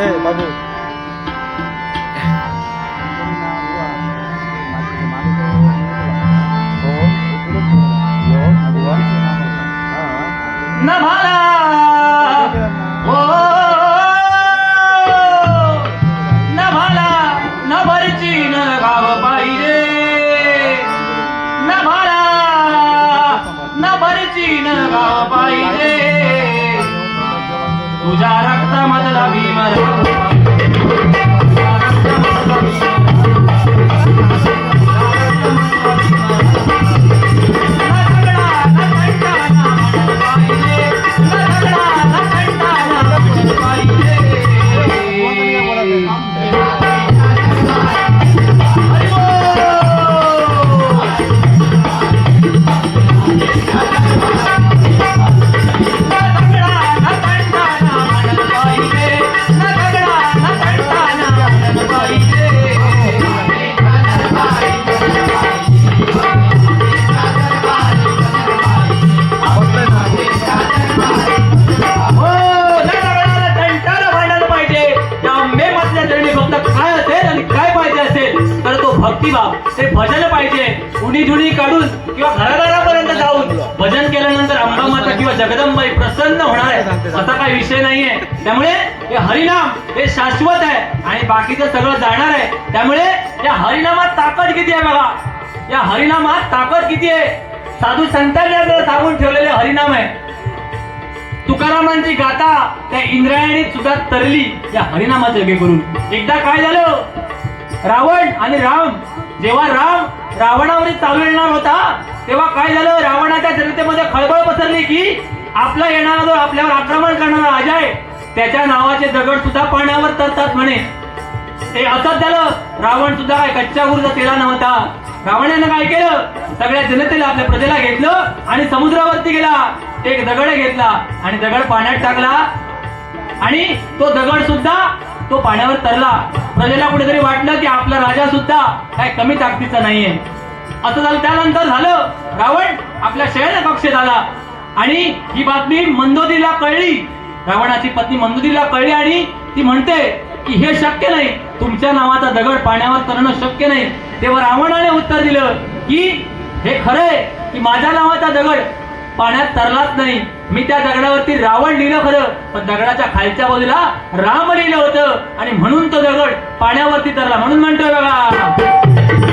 ए बाबू न भरची न गाव पाहिजे न भाला न भरची न ते भजन पाहिजे. उडी जुडी काढून किंवा घराघरापर्यंत जाऊन भजन केल्यानंतर अंबा माता किंवा जगदंबाई प्रसन्न होणार आहे असा काही विषय नाहीये. त्यामुळे हे हरिनाम हे शाश्वत आहे. आणि बाकीचं सगळं जाणार आहे. त्यामुळे या हरिनामात ताकद किती आहे बघा. या हरिनामात ताकद किती आहे? साधू संतांनी आपल्याला सांगून ठेवलेले हरिनाम आहे. तुकारामांची गाथा त्या इंद्रायणीत सुद्धा तरली या हरिनामाचे करून. एकदा काय झालं? रावण आणि राम जेव्हा राम रावणावरील चालू येणार होता तेव्हा काय झालं? रावणाच्या जनतेमध्ये खळबळ पसरली की आपला येणारा जो आपल्यावर आक्रमण करणारा राजा आहे त्याच्या नावाचे दगड सुद्धा पाण्यावर तरतात म्हणे. ते असंच झालं रावण सुद्धा काय कच्च्या गुरुचा केला नव्हता. रावणानं काय केलं? सगळ्या जनतेला आपल्या प्रजेला घेतलं आणि समुद्रावरती गेला. एक दगड घेतला आणि दगड पाण्यात टाकला. आणि तो दगड सुद्धा तो पाण्यावर तरला. प्रजेला कुठेतरी वाटलं की आपला राजा सुद्धा काय कमी ताकदीचा नाहीये. असं झालं त्यानंतर झालं रावण आपल्या शयन कक्षेत आला. आणि ही बातमी मंदोदीला कळली. रावणाची पत्नी मंदोदीला कळली आणि ती म्हणते की हे शक्य नाही. तुमच्या नावाचा दगड पाण्यावर करणं शक्य नाही. तेव्हा रावणाने उत्तर दिलं की हे खरंय की माझ्या नावाचा दगड पाण्यात तरलाच नाही. मी त्या दगडावरती रावण लिहिलं खरं पण दगडाच्या खालच्या बाजूला राम लिहिलं होतं आणि म्हणून तो दगड पाण्यावरती तरला म्हणून म्हणतोय बघा.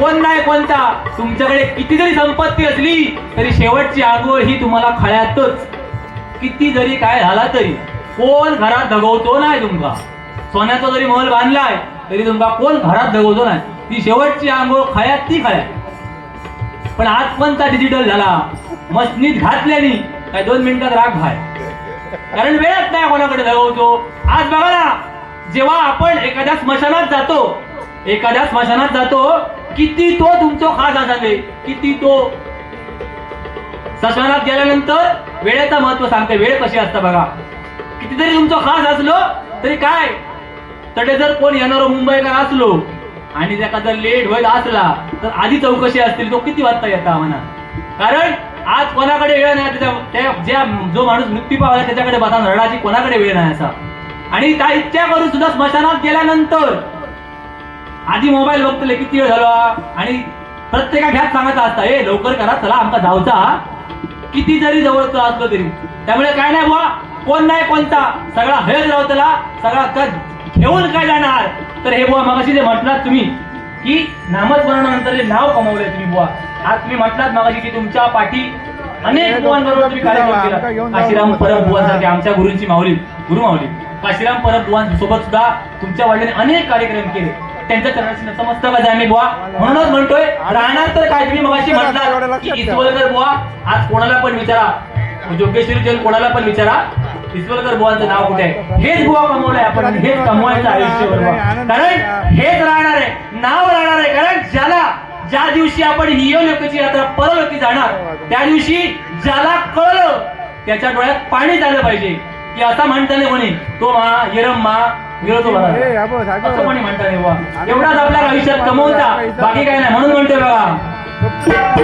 कोण नाही कोणता? तुमच्याकडे किती जरी संपत्ती असली तरी शेवटची आंघोळ ही तुम्हाला खळ्यातच. किती जरी काय झाला तरी कोण घरात दगवतो नाही तुमका सोन्याचा जरी महल बांधलाय तरी तुमका कोण घरात दगवतो नाही? ती शेवटची आंघोळ खळ्यात ती खळ्यात. पण आज कोणता डिजिटल झाला. मसनीत घातल्यानी काय दोन मिनिटात राग भाय कारण वेळच नाही कोणाकडे दगवतो. आज बघा ना जेव्हा आपण एखाद्या स्मशानात जातो एखाद्या स्मशानात जातो किती तो तुमचो खास असावे किती तो स्मशानात गेल्यानंतर वेळेचं महत्त्व सांगते. वेळ कशी असतं बघा. कितीतरी तुमचं खास असलो तरी काय? तडे जर कोण येणारो मुंबईकर असलो आणि त्याचा जर लेट होईल असला तर आधी चौकशी असतील. तो किती वाजता येता म्हणा. कारण आज कोणाकडे वेळ नाही त्याच्या त्या ज्या जो माणूस मृत्यू पावला त्याच्याकडे बसा रडाची कोणाकडे वेळ नाही असा. आणि त्या इतक्या करून सुद्धा स्मशानात गेल्यानंतर आधी मोबाईल बघतले किती वेळ झाला. आणि प्रत्येका घ्यात सांगत असता ए लवकर करा चला आमचा धावचा. किती जरी जवळचं असलं तरी. त्यामुळे काय नाही बुवा कोण नाही कोणता सगळा हेच त्याला सगळा कद घेऊन काय जाणार? तर हे बुवा मगाशी जे म्हटलात तुम्ही की नामस्मरणानंतर जे नाव कमवलंय तुम्ही बुवा. आज तुम्ही म्हटलात मगाशी की तुमच्या पाठी अनेक बुवांबरोबर तुम्ही कार्यक्रम केला. काशीराम परब बुवांसारखे आमच्या गुरुंची माऊली गुरु माऊली काशीराम परब बुवांसोबत सुद्धा तुमच्या वडिलांनी अनेक कार्यक्रम केले. त्यांच्या चरणाशी नतमस्तक आहे आम्ही बुवा. म्हणूनच म्हणतोय राहणार तर काय तुम्ही मगाशी की इस्वलकर बुवा आज कोणाला पण विचारा. जोगेश्वरी जैन कोणाला पण विचारा. इस्वलकर बुवांचं नाव कुठे आहे? हेच बुवा कमवलंय आपण हेच कमवायचं आयुष्यभर बुवा. कारण हेच राहणार आहे. नाव राहणार आहे. कारण ज्याला ज्या दिवशी आपण ही लोकांची यात्रा परलोकी जाणार त्या दिवशी ज्याला कळलं त्याच्या डोळ्यात पाणी झालं पाहिजे. की असं म्हणता नाही कोणी तो मा यरम मा विरोधो बघा ए, अबो, सागो. असं कोणी म्हणता नाही एवढाच आपल्या आयुष्यात कमवता बाकी काय नाही म्हणून म्हणतोय बघा.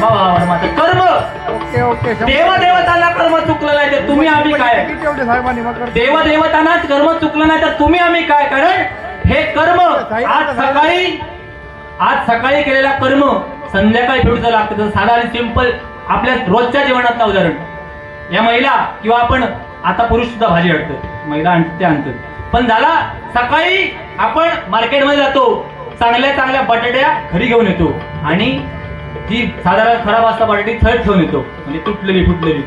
कर्म! ओके ओके देव देवतांना कर्म चुकलं नाही तर तुम्ही आम्ही काय? किती एवढे साहेबांनी मग करतो? देव देवतांनाच कर्म चुकलं नाही तर तुम्ही आम्ही काय? कारण हे कर्म आज सकाळी आज सकाळी केलेला कर्म संध्याकाळी फेडूचं लागतं साधा आणि सिंपल आपल्या रोजच्या जेवणातलं उदाहरण. या महिला किंवा आपण आता पुरुष सुद्धा भाजी आणतात महिला आणतात ते आणतात पण झाला सकाळी आपण मार्केटमध्ये जातो. चांगल्या चांगल्या बटाट्या घरी घेऊन येतो. आणि ती साधारण खराब असता बटाटी थळ ठेवून येतो. म्हणजे तुटलेली फुटलेली.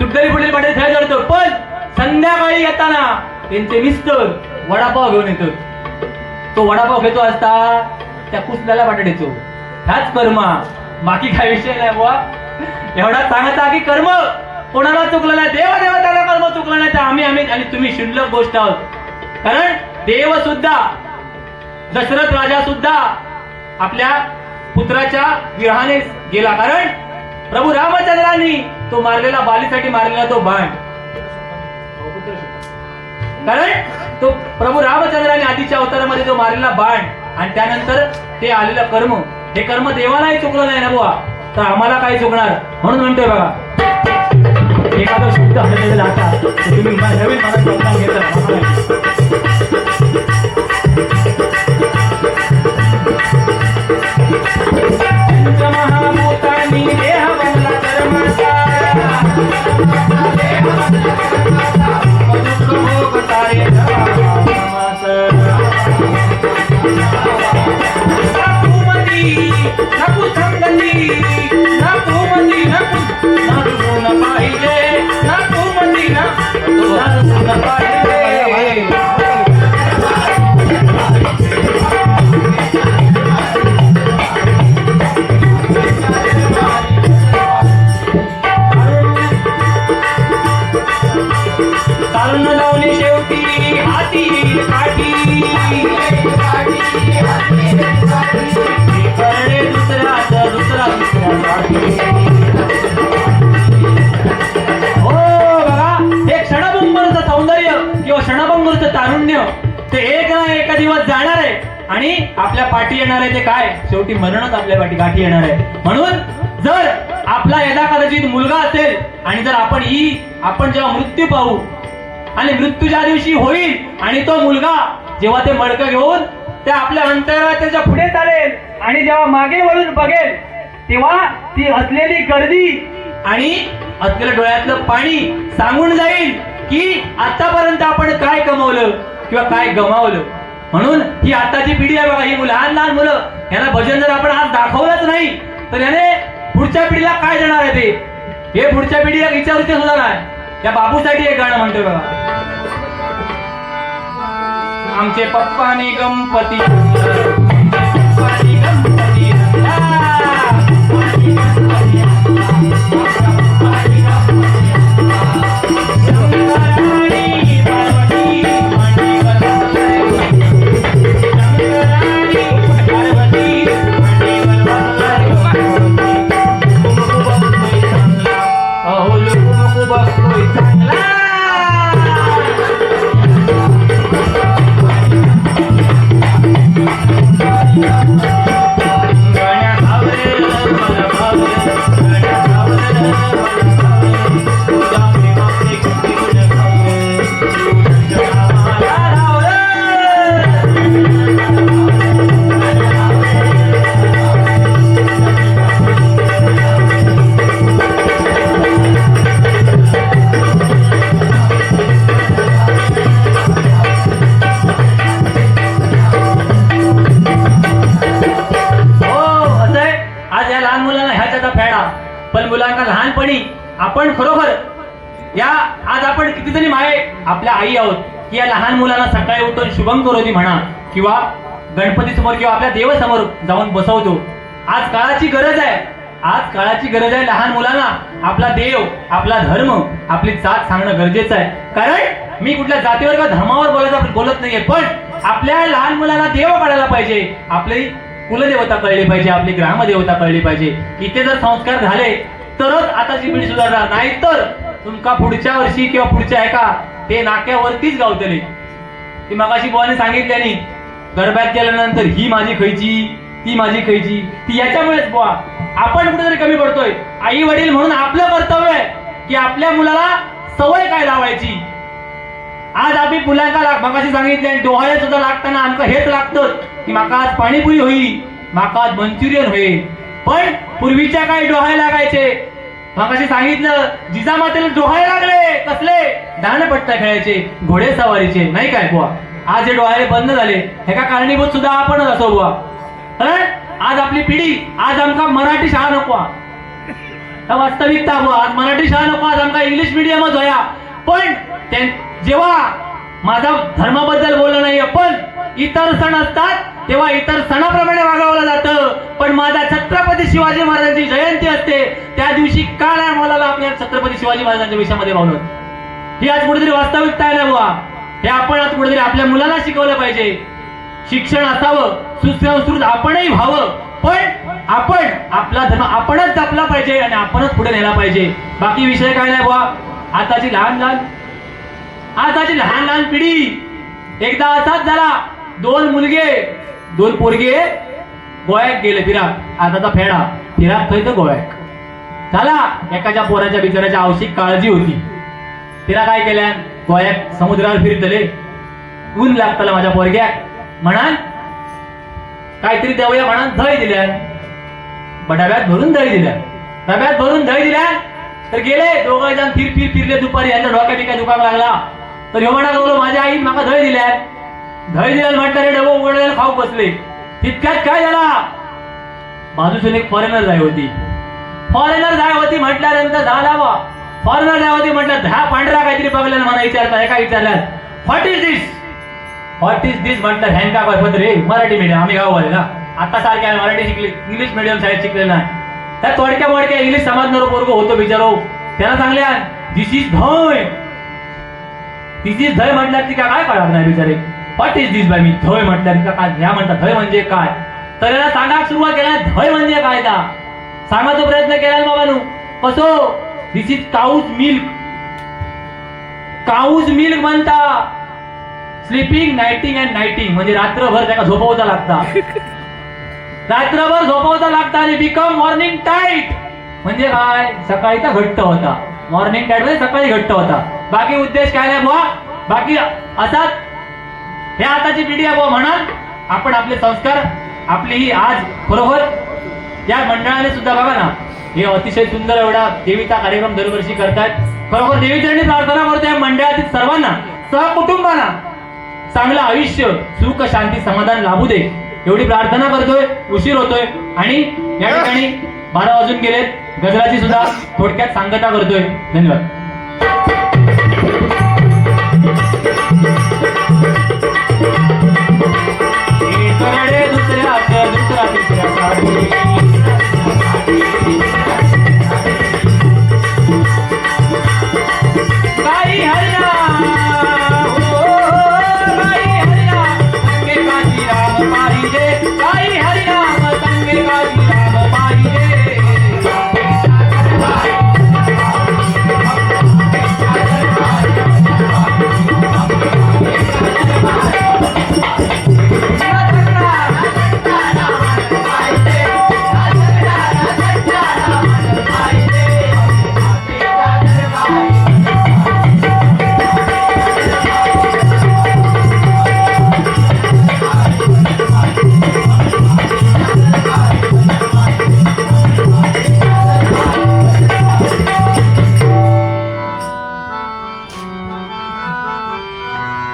तुटलेली फुटलेली बटाटे थळ करतो पण संध्याकाळी येताना त्यांचे मिस्टर वडापाव घेऊन येतो. तो वडापाव घेतो असता त्या कुसल्याला बटाट्याचो ह्याच कर्म. बाकी काय विषय नाही बुवा. एवढा सांगता की कर्म. कोणाला चुकलं नाही देव देवताला कर्म चुकलं नाही तर आम्ही आम्ही आणि तुम्ही शिल्लक गोष्ट आहोत. कारण देव सुद्धा दशरथ राजा सुद्धा आपल्या पुत्राच्या विरहाने गेला. कारण प्रभू रामचंद्रांनी तो मारलेला बालीसाठी मारलेला तो बाण कारण तो प्रभू रामचंद्राने आधीच्या अवतारामध्ये जो मारलेला बाण आणि त्यानंतर ते आलेलं कर्म हे कर्म देवालाही चुकलं नाही ना बुवा. तर आम्हाला काय चुकणार? म्हणून म्हणतोय बघा. एखादं शुद्ध आपल्याला तुम्ही नवीन मला घेतात Hare Rama आपल्या पाठी येणार आहे ते काय? शेवटी मरणच आपल्या पाठी गाठी येणार आहे. म्हणून जर आपला यदा कदाचित मुलगा असेल आणि जर आपण ही आपण जेव्हा मृत्यू पाहू आणि मृत्यू ज्या दिवशी होईल आणि तो मुलगा जेव्हा ते मडकं घेऊन त्या आपल्या अंतरात त्याच्या पुढे चालेल आणि जेव्हा मागे वळून बघेल तेव्हा ती असलेली गर्दी आणि असलेलं डोळ्यातलं पाणी सांगून जाईल की आतापर्यंत आपण काय कमवलं किंवा काय गमावलं. म्हणून ही आताची पिढी आहे बघा ही मुलं लहान लहान मुलं यांना भजन जर आपण आज दाखवलंच नाही तर याने पुढच्या पिढीला काय देणार आहे ते? हे पुढच्या पिढीला विचारूचे सुद्धा नाही. त्या बाबूसाठी एक गाणं म्हणतोय बघा. आमचे पप्पाने गणपती Thank you. लहानपणी आपण खरोखर या आज आपण कितीतरी माये आपल्या आई आहोत की या लहान मुलांना सकाळी उठून शुभम करोती म्हणा किंवा गणपती समोर किंवा आपल्या देवासमोर जाऊन बसवतो. आज काळाची गरज आहे. आज काळाची गरज आहे लहान मुलांना आपला देव आपला धर्म आपली जात सांगणं गरजेचं आहे. कारण मी कुठल्या जातीवर किंवा धर्मावर बोलायचं बोलत नाहीये पण आपल्या लहान मुलांना देव कळायला पाहिजे. आपली कुलदेवता कळली पाहिजे आपली ग्रामदेवता कळली पाहिजे. इथे जर संस्कार झाले तरच आताची पिढी सुधारणार नाही तर तुमका पुढच्या वर्षी किंवा पुढच्या एका ते नाक्यावरतीच गावतले. ती मगाशी बुवाने सांगितल्यानी गरब्यात गेल्यानंतर ही माझी खयची ती माझी खयची ती याच्यामुळेच बुवा आपण कुठेतरी कमी पडतोय. आई वडील म्हणून आपलं कर्तव्य आहे की आपल्या मुलाला सवय काय लावायची. आज आम्ही मुलांना लाग मगाशी सांगितले आणि डोहाळे सुद्धा लागताना आमका हेच लागतं की माका आज पाणीपुरी होई माका आज मंचुरियन होईल. पण पूर्वीच्या काही डोहाळे लागायचे. मागाशी सांगितलं जिजामातेला डोहाळे लागले. कसले? दानपट्टा खेळायचे घोडे सवारीचे नाही काय बुवा? आज हे डोहाळे बंद झाले. ह्याका कारणीभूत सुद्धा आपणच असो बुवा. आज आपली पिढी आज आमका मराठी शाळा नको वास्तविकता बुवा आज मराठी शाळा नको आज आमका इंग्लिश मिडियमच होया. पण जेव्हा माझा धर्माबद्दल बोललं नाही पण इतर सण असतात तेव्हा इतर सणाप्रमाणे वागवलं जातं पण माझा छत्रपती शिवाजी महाराजांची जयंती असते त्या दिवशी का नाही मला आपल्या छत्रपती शिवाजी महाराजांच्या विषयामध्ये भावलं ही आज कुठेतरी वास्तविकता आहे ना बुवा? हे आपण आज कुठेतरी आपल्या मुलाला शिकवलं पाहिजे. शिक्षण असावं सुसंस्कृत आपणही व्हावं पण आपण आपला धर्म आपणच जपला पाहिजे आणि आपणच पुढे नेला पाहिजे. बाकी विषय काय नाही बुवा? आताची लहान लहान आताची लहान लहान पिढी एकदा असाच झाला. दोन मुलगे दोन पोरगे गोव्यात गेले फिराक. आताचा फेडा. फिराक थंय तर गोव्यात. झाला एकाच्या पोराच्या बिचाराच्या आवश्यक काळजी होती. तिला काय केल्या गोव्यात समुद्रावर फिरतले. ऊन लागतला माझ्या पोरग्याक म्हणाल काहीतरी देऊया म्हणाल धय दिल्या. ब- डब्यात भरून दही दिल्या. डब्यात भरून दही दिल्या तर गेले. दोघं जण फिर फिर फिरले दुपारी. यांच्या डोक्या बिक्या दुखायला लागला. तर ह्यो म्हणा लागलो माझ्या आई माका दही दिल्या. दही दिल्या म्हणणारे रे डबो उघडलेला खाऊ बसले. तितक्यात काय झाला? बाजूसून एक फॉरेनर जाय होती. फॉरेनर जाय होती म्हटल्यानंतर झाला बा फॉरेनर जाय होती म्हटलं ह्या पांढरा काहीतरी बघल्यानं मला विचारता एका विचारल्यात what is this what is this म्हटलं हँका का रे मराठी मीडियम आम्ही गाववाले ना. आता सारखे आम्ही मराठी शिकले. इंग्लिश मीडियम शाळेत शिकले नाही. त्या तोडक्या मोडक्या इंग्लिश समजणार पोरग होतो बिचारो. त्याला सांगल्या दिस इज धय. दिस इज धय म्हटल्यात ती काय कळणार नाही बिचारे? व्हॉट इज दिस बाय मी धय का काय ह्या म्हणतात? धय म्हणजे काय? तर याला सांगायला सुरुवात केला धय म्हणजे काय ता सांगायचा प्रयत्न केला बाबानू. कसो? This is cow's milk cow's milk म्हणता. स्लीपिंग नाईटिंग अँड नाईटिंग म्हणजे रात्रभर त्याला झोपवता लागता. रात्रभर झोपवता लागता आणि बिकम मॉर्निंग टाईट म्हणजे काय? सकाळी तर घट्ट होता. मॉर्निंग टाईट म्हणजे सकाळी घट्ट होता. बाकी उद्देश काय नाही बुवा? बाकी असाच हे आताची पिढी आहे बुवा म्हणाल आपण आपले संस्कार आपली ही आज बरोबर या मंडळाने सुद्धा बघा ना हे अतिशय सुंदर एवढा देवीचा कार्यक्रम दरवर्षी करतायत. खरोखर देवीचरणी प्रार्थना करतो या मंडळातील सर्वांना सहकुटुंबांना चांगलं आयुष्य सुख शांती समाधान लाभू दे. एवढी प्रार्थना करतोय उशीर होतोय आणि या ठिकाणी बारा वाजून गेलेत. गजराची सुद्धा थोडक्यात सांगता करतोय. धन्यवाद.